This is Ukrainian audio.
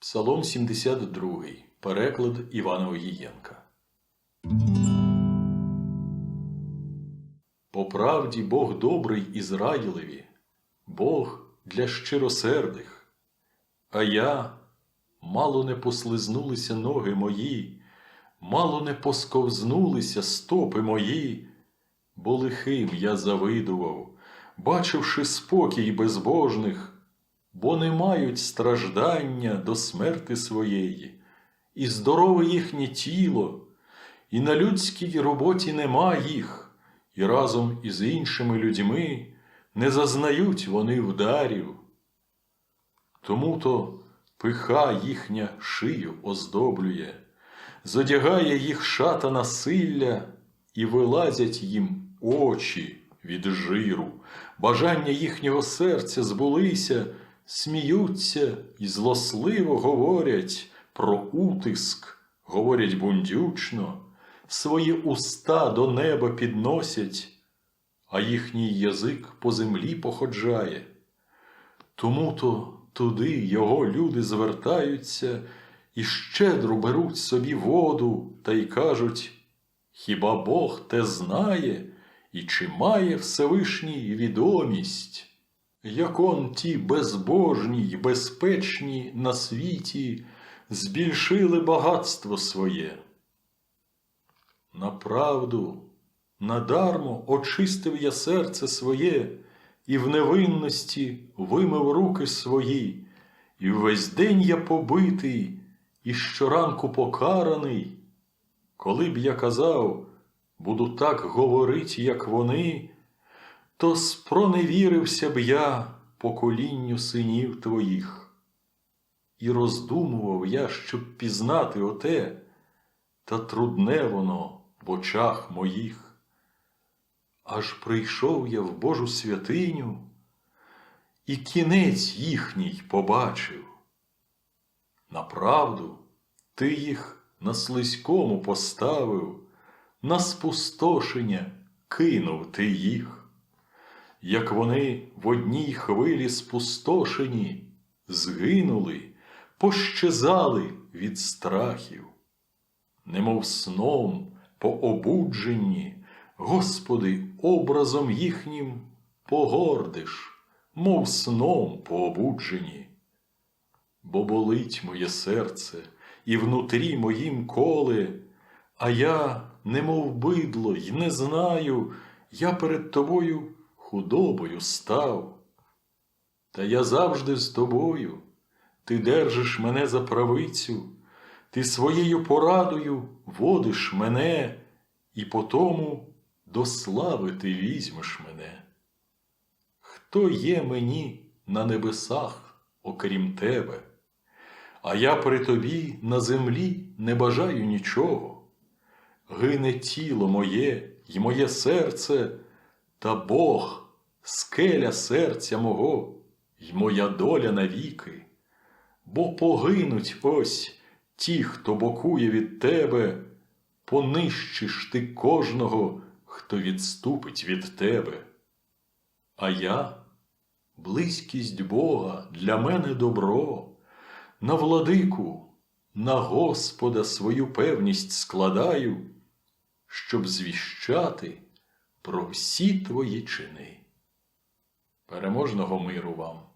Псалом 72, переклад Івана Огієнка. По правді Бог добрий Ізраїлеві, Бог для щиросердих. А я, мало не послизнулися ноги мої, мало не посковзнулися стопи мої, бо лихим я завидував, бачивши спокій безбожних, бо не мають страждання до смерти своєї, і здорове їхнє тіло, і на людській роботі нема їх, і разом із іншими людьми не зазнають вони вдарів. Тому то пиха їхня шию оздоблює, зодягає їх шата насилля, і вилазять їм очі від жиру, бажання їхнього серця збулися, сміються і злосливо говорять про утиск, говорять бундючно, свої уста до неба підносять, а їхній язик по землі походжає. Тому то туди його люди звертаються і щедро беруть собі воду та й кажуть, хіба Бог те знає і чи має Всевишній відомість? Як он ті безбожні й безпечні на світі збільшили багатство своє. Направду, надармо очистив я серце своє, і в невинності вимив руки свої, і весь день я побитий, і щоранку покараний. Коли б я казав, буду так говорить, як вони, то спроневірився б я поколінню синів твоїх. І роздумував я, щоб пізнати оте, та трудне воно в очах моїх. Аж прийшов я в Божу святиню, і кінець їхній побачив. Направду, ти їх на слизькому поставив, на спустошення кинув ти їх, як вони в одній хвилі спустошені, згинули, пощезали від страхів, немов сном по обудженні. Господи, образом їхнім погордиш, мов сном по обудженні. Бо болить моє серце, і внутрі моїм коле, а я, немов бидло, й не знаю, я перед тобою худобою став. Та я завжди з тобою, ти держиш мене за правицю, ти своєю порадою водиш мене, і потому до слави ти візьмеш мене. Хто є мені на небесах, окрім тебе? А я при тобі на землі не бажаю нічого. Гине тіло моє й моє серце, та Бог, скеля серця мого, й моя доля навіки. Бо погинуть ось ті, хто бокує від тебе, понищиш ти кожного хто відступить від тебе. А я, близькість Бога для мене добро, на владику, на Господа свою певність складаю, щоб звіщати про всі твої чини. Переможного миру вам!